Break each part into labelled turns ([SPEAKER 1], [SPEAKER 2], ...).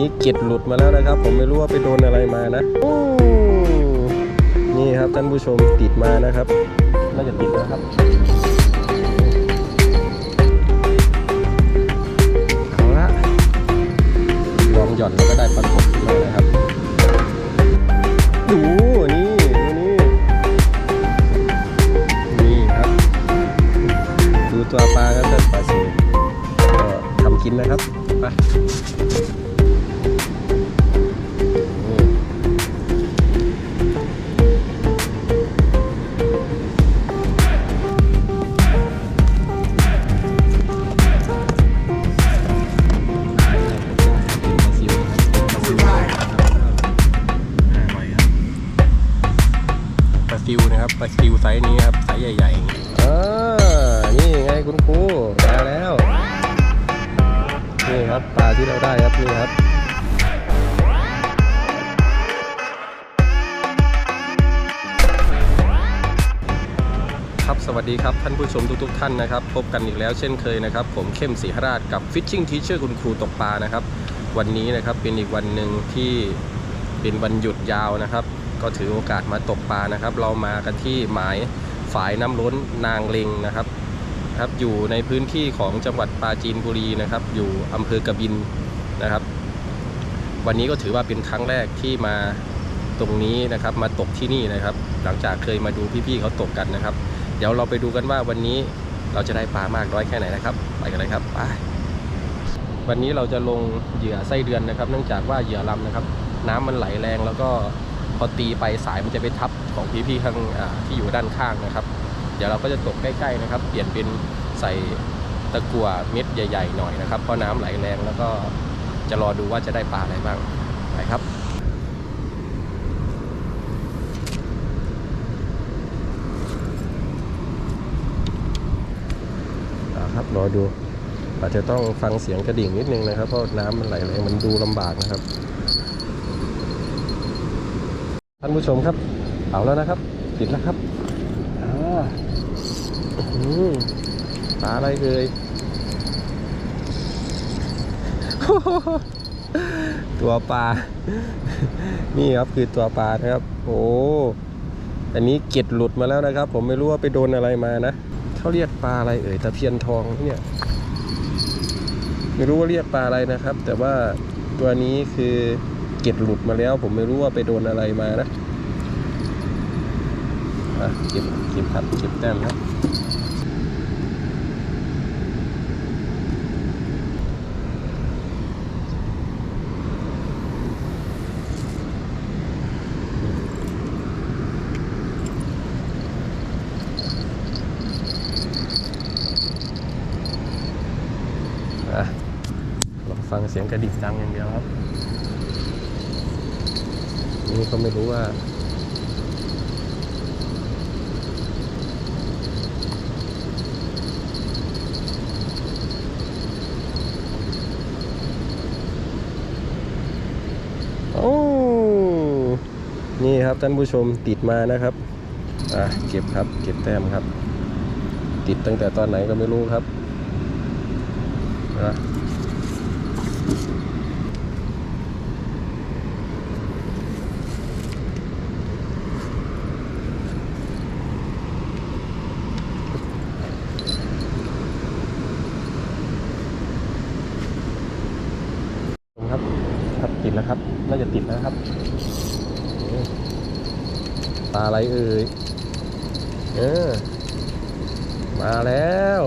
[SPEAKER 1] นี้เกล็ดหลุดมาแล้วนะครับ ผมไม่รู้ว่าไปโดนอะไรมานะอู้นี่ครับท่านผู้ชมติดมานะครับน่าจะติดนะครับเอาละลองหย่อนแล้วก็ได้ปลากดมานะครับ วนะครับปลาซิวไซส์นี้ครับไซส์ใหญ่ๆอ่านี่ไงคุณครูมาแล้วนี่ครับปลาที่เราได้ครับนี่ครับครับสวัสดีครับ ท่านผู้ชมทุกๆท่านนะครับ พบกันอีกแล้วเช่นเคยนะครับ ผมเข้มศรีหราชกับ Fishing Teacher คุณครูตกปลานะครับ วันนี้นะครับเป็นอีกวันหนึ่งที่เป็นวันหยุดยาวนะครับ ก็ถือโอกาสมาตกปลานะครับ เรามากันที่หมายฝายน้ำล้นนางเลงนะครับครับอยู่ในพื้นที่ของจังหวัดปราจีนบุรีนะครับ อยู่อำเภอกบินนะครับ วันนี้ก็ถือว่าเป็นครั้งแรกที่มาตรงนี้นะครับ มาตกที่นี่นะครับ หลังจากเคยมาดูพี่ๆเขาตกกันนะครับ เดี๋ยวเราไปดูกันว่าวันนี้เราจะได้ปลามากน้อยแค่ไหนนะครับ ไปกันเลยครับไปวันนี้เราจะลงเหยื่อไส้เดือนนะครับ เนื่องจากว่าเหยื่อลำนะครับ น้ำมันไหลแรงแล้วก็ พอตีไปสายมันจะไปทับของพี่ๆข้างที่อยู่ด้านข้างนะครับ เดี๋ยวเราก็จะตกใกล้ๆนะครับ เปลี่ยนเป็นใส่ตะกั่วเม็ดใหญ่ๆหน่อยนะครับเพราะน้ำไหลแรงแล้วก็จะรอดูว่าจะได้ปลาอะไรบ้างไปครับครับรอดูอาจจะต้องฟังเสียงกระดิ่งนิดนึงนะครับ เพราะน้ำมันไหลแรงมันดูลำบากนะครับ ท่านผู้ชมครับ เอาแล้วนะครับ ติดแล้วครับอ่าอื้อหือปลาอะไรเอ่ยตัวปลา นี่ครับคือตัวปลานะครับ โอ้ อันนี้เก็ดหลุดมาแล้วนะครับ ผมไม่รู้ว่าไปโดนอะไรมานะเขาเรียกปลาอะไรเอ่ยตะเพียนทองเนี่ย ไม่รู้ว่าเรียกปลาอะไรนะครับ แต่ว่าตัวนี้คือ เก็ดหลุดมาแล้ว ผมไม่รู้ว่าไปโดนอะไรมานะเก็บเก็บครับเก็บแต้มครับอะลองฟังเสียงกระดิ่งดังอย่างเดียวครับ ก็ไม่รู้ว่าโอ้นี่ครับท่านผู้ชมติดมานะครับ อะเก็บครับ เก็บแต้มครับ ติดตั้งแต่ตอนไหนก็ไม่รู้ครับนะ ครับครับ ติดแล้วครับ น่าจะติดแล้วครับ ปลาอะไรเอ่ย เออ มาแล้ว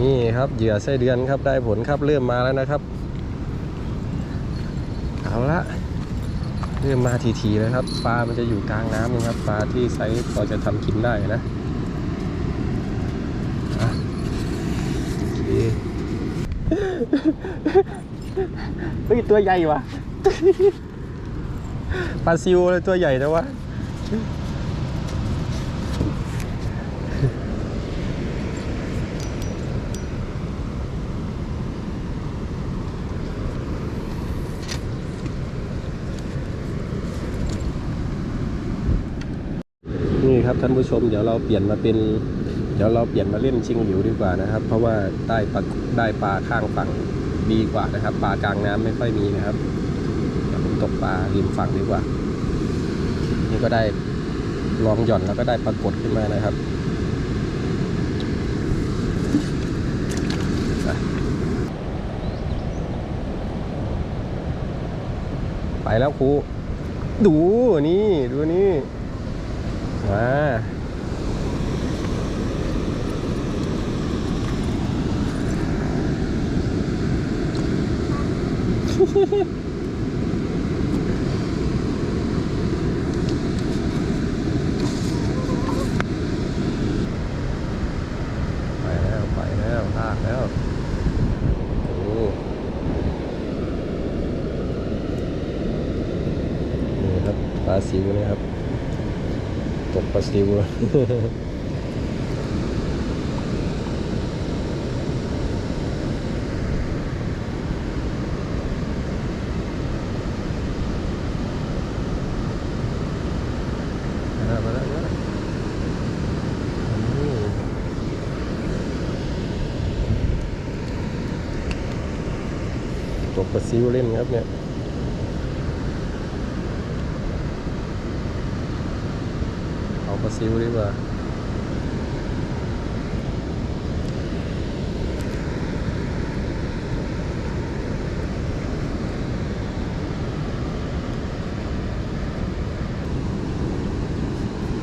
[SPEAKER 1] นี่ครับเหยื่อไส้เดือนครับได้ผลครับเริ่มมาแล้วนะครับ เอาละเริ่มมาทีๆแล้วครับ ปลามันจะอยู่กลางน้ำนะครับ ปลาที่ไซส์พอจะทำกินได้นะอะโอ เฮ้ยตัวใหญ่ว่ะปลาซิวเลยตัวใหญ่นะวะนี่ครับท่านผู้ชมเดี๋ยวเราเปลี่ยนมาเป็น เดี๋ยวเราเปลี่ยนมาเล่นชิงหลิวดีกว่านะครับ เพราะว่าได้ปลาได้ปลาข้างฝั่ง ดีกว่านะครับปลากลางน้ำไม่ค่อยมีนะครับเดี๋ยวผมตกปลาริมฝั่งดีกว่า นี่ก็ได้ลองหย่อนแล้วก็ได้ปรากฏขึ้นมานะครับไปแล้วครู ดูนี่ ดูนี่มา ไปแล้วไปแล้วลากแล้วโอ้นี่ครับปลาซิวนะครับตกปลาซิว มาแล้วมาแล้วมาแล้วอืมตกปลา ซิวเล่นครับเนี่ยเอาปลาซิวดีกว่า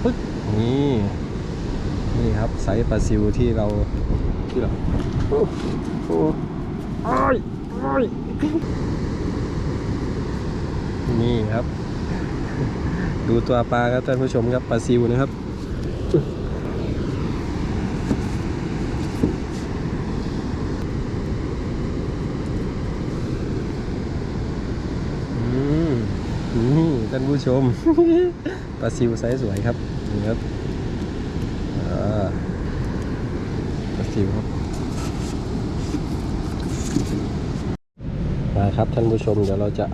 [SPEAKER 1] ปึ๊บนี่นี่ครับไซส์ปลาซิวที่เราที่เราโอ้โอ้อ้ายอ้ายนี่ครับ ดูตัวปลาครับท่านผู้ชมครับปลาซิวนะครับอืมท่านผู้ชมปลาซิวไซส์สวยครับนี่ครับปลาซิวครับ มาครับท่านผู้ชมเดี๋ยวเราจะ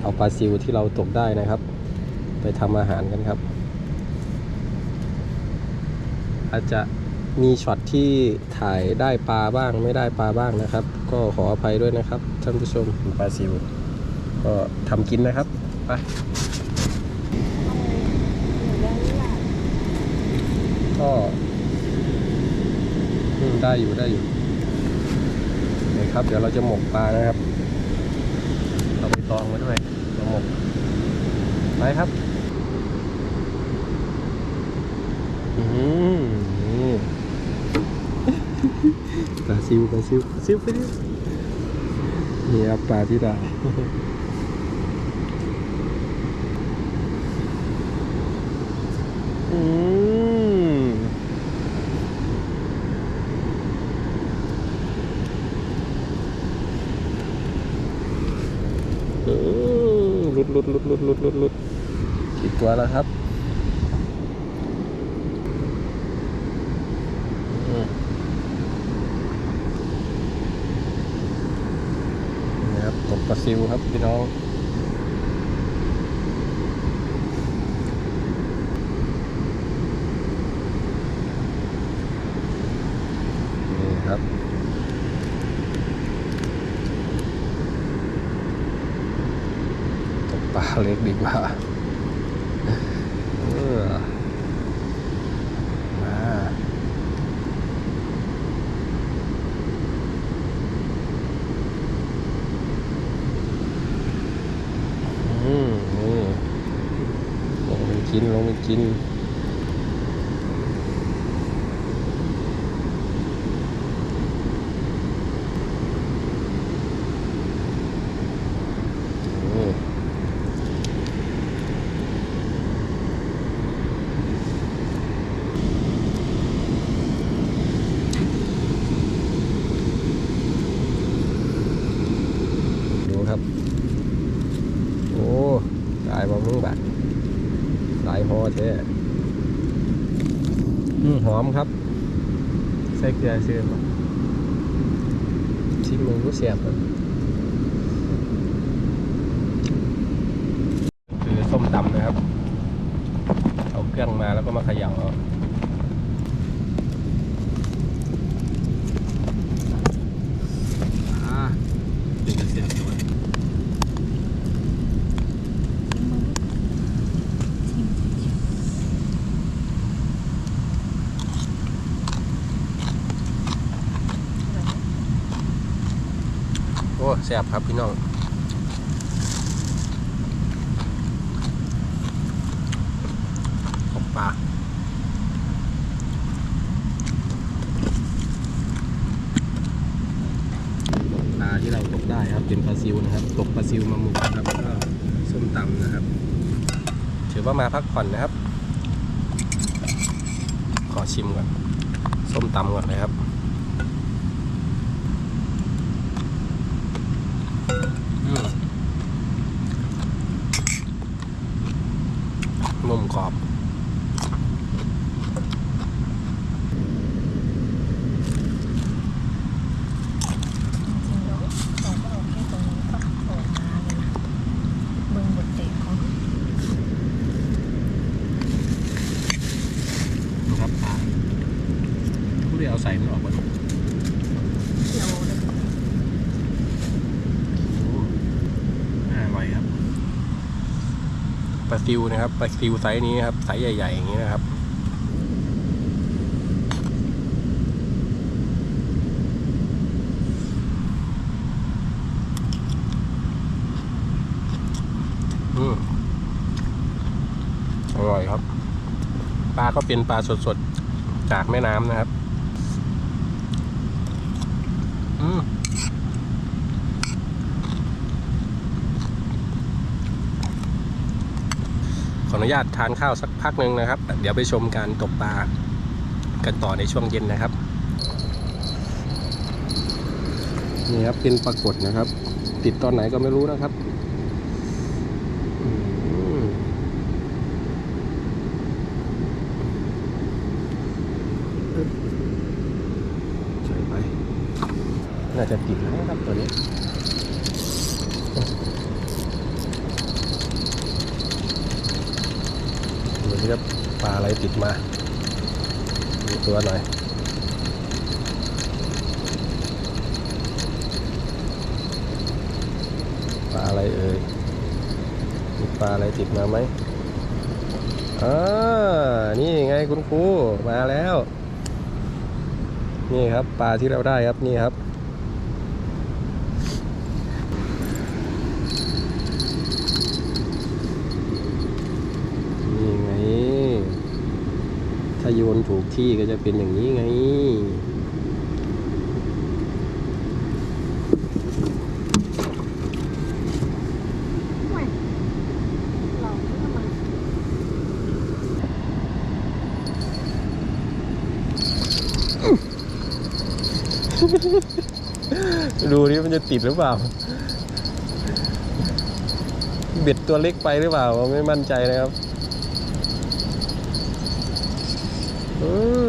[SPEAKER 1] เอาปลาซิวที่เราตกได้นะครับ ไปทำอาหารกันครับ อาจจะมีช็อตที่ถ่ายได้ปลาบ้างไม่ได้ปลาบ้างนะครับ ก็ขออภัยด้วยนะครับท่านผู้ชมปลาซิว ก็ทำกินนะครับไปก็อืมได้อยู่ได้อยู่นี่ครับ เดี๋ยวเราจะหมกปลานะครับ ราไปตองไว้ด้วยเราหมกไปครับอืมนี่ปลาซิวปลาซิวปลาซิวไปดินี่ครับปลาที่ได้อืมอืม หลุดหลุดหลุดหลุดหลุดหลุดอีกตัวแล้วครับนี่ครับตกปลาซิวครับพี่น้องนี่ครับ ตกปลา เล็กดีกว่าออมาอืมนี่ลงไปกินลงไปกินนี่ดูครับ โอ้ตายมามึงบัดตายพอแท้ อมครับ ใส่เกลือซื้อมาชิมมึงรู้เสียบคือส้มตำนะครับ เอาเครื่องมาแล้วก็มาขยำเอา อ้แซ่บครับพี่น้องตกปลาปลาที่เราตกได้ครับเป็นปลาซิวนะครับ ตกปลาซิวมาหมึกครับแล้วก็ส้มตำนะครับ ถือว่ามาพักผ่อนนะครับ ขอชิมก่อน ส้มตำก่อนเลยครับอืมนุ่มกรอบ
[SPEAKER 2] จริงๆแล้วเราก็เอาแค่ตรงนี้ก็ออกมาเลยนะเบิ่งบทเตะของ
[SPEAKER 1] นะครับปลาผู้เรียเอาใส่มันออกมา
[SPEAKER 2] เที่ยวเลย
[SPEAKER 1] น่าอร่อยครับ ปลาซิวนะครับปลาซิวไซส์นี้ครับไซส์ใหญ่ ๆ อย่างนี้นะครับอืมอร่อยครับ ปลาก็เป็นปลาสดๆ จากแม่น้ำนะครับ ออนุญาตทานข้าวสักพักหนึ่งนะครับ เดี๋ยวไปชมการตกปลากันต่อในช่วงเย็นนะครับ นี่ครับเป็นปรากฏนะครับ ติดตอนไหนก็ไม่รู้นะครับใส่ไปน่าจะติดแล้วนะครับตัวนี้ ดูสิครับปลา อะไรติดมาดูตัวหน่อยปลาอะไรเอ่ยมีปลาอะไรติดมาไหมอ่านี่ไงคุณครูมาแล้ว นี่ครับปลาที่เราได้ครับนี่ครับ นี่ไง ถ้าโย นถูกที่ก็จะเป็นอย่างนี้ไง ดูนี่มันจะติดหรือเปล่า เบ็ดตัวเล็กไปหรือเปล่า ไม่มั่นใจนะครับ เออ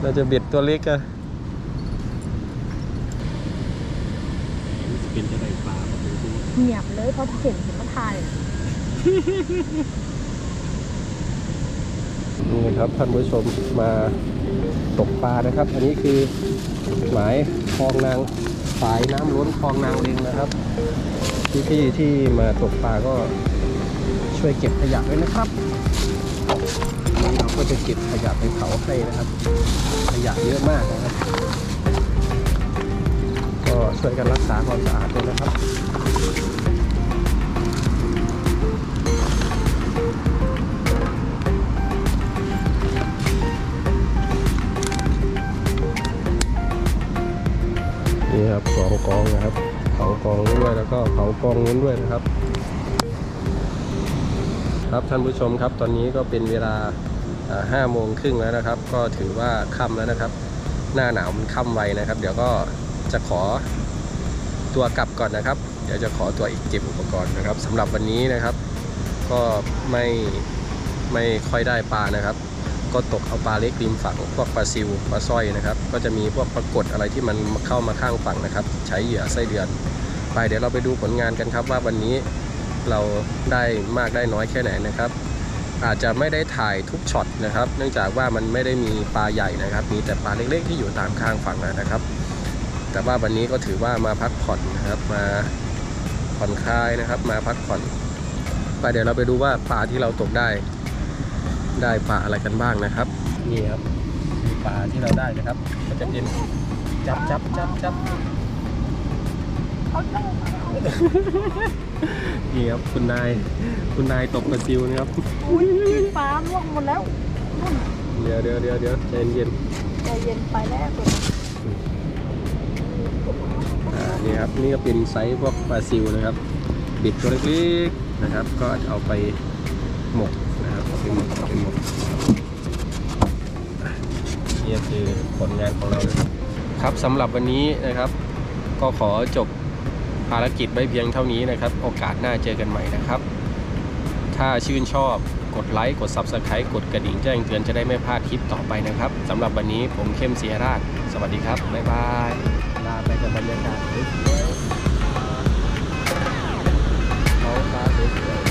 [SPEAKER 1] เราจะเบ็ดตัวเล็กอะเป็นจะได้ปลาครับคุณครู
[SPEAKER 2] เงียบเลยเพราะเห็นเห็นมันทาย
[SPEAKER 1] นี่นะครับท่านผู้ชมมาตกปลานะครับ อันนี้คือหมายคลองนางฝายน้ำล้นคลองนางเลงนะครับพี่ๆที่มาตกปลาก็ช่วยเก็บขยะด้วยนะครับวันนี้ เราก็จะเก็บขยะไปเผาให้นะครับ ขยะเยอะมากนะครับ ก็ช่วยกันรักษาความสะอาดด้วยนะครับนี่ครับสองกองนะครับเผากองนู้ด้วยแล้วก็เผากองนู้นด้วยนะครับ ครับท่านผู้ชมครับตอนนี้ก็เป็นเวลาห้าโมงครึ่งแล้วนะครับ ก็ถือว่าค่ำแล้วนะครับ หน้าหนาวมันค่ำไวนะครับ เดี๋ยวก็จะขอตัวกลับก่อนนะครับ เดี๋ยวจะขอตัวอีกเก็บอุปกรณ์นะครับสำหรับวันนี้นะครับ ก็ไม่ไม่ค่อยได้ปลานะครับ ก็ตกเอาปลาเล็กริมฝั่งพวกปลาซิวปลาสร้อยนะครับ ก็จะมีพวกปรากฏอะไรที่มันเข้ามาข้างฝั่งนะครับ ใช้เหยื่อไส้เดือน ไปเดี๋ยวเราไปดูผลงานกันครับว่าวันนี้ เราได้มากได้น้อยแค่ไหนนะครับ อาจจะไม่ได้ถ่ายทุกช็อตนะครับ เนื่องจากว่ามันไม่ได้มีปลาใหญ่นะครับ มีแต่ปลาเล็กๆที่อยู่ตามข้างฝั่งนะครับ แต่ว่าวันนี้ก็ถือว่ามาพักผ่อนนะครับ มาผ่อนคลายนะครับ มาพักผ่อนไปเดี๋ยวเราไปดูว่าปลาที่เราตกได้ ได้ปลาอะไรกันบ้างนะครับนี่ครับมีปลาที่เราได้นะครับก็จะเป็นจับจับจับจับ นี่ครับคุณนายคุณนายตกปลาซิวนะครับ
[SPEAKER 2] อุ้ยปลาล่วงหมดแล้วนู่น
[SPEAKER 1] เดี๋ยวเดี๋ยวเดี๋ยวเดี๋ยวใจเย็น
[SPEAKER 2] ใจเย็นไปแล้วตัว
[SPEAKER 1] อ่านี่ครับนี่ก็เป็นไซส์พวกปลาซิวนะครับบิดตัวเล็กๆนะครับ ก็เอาไปหมกนะครับเอาไปหมกเอาไปหมกอะนี่ก็คือผลงานของเรานะครับครับสำหรับวันนี้นะครับ ก็ขอจบภารกิจไว้เพียงเท่านี้นะครับ โอกาสหน้าเจอกันใหม่นะครับ ถ้าชื่นชอบกดไลค์กด Subscribe กดกระดิ่งแจ้งเตือนจะได้ไม่พลาดคลิปต่อไปนะครับสำหรับวันนี้ผมเข้มเสียราช สวัสดีครับ บ๊ายบาย ลาไปกับบรรยากาศสวยๆท้องฟ้าสวยๆ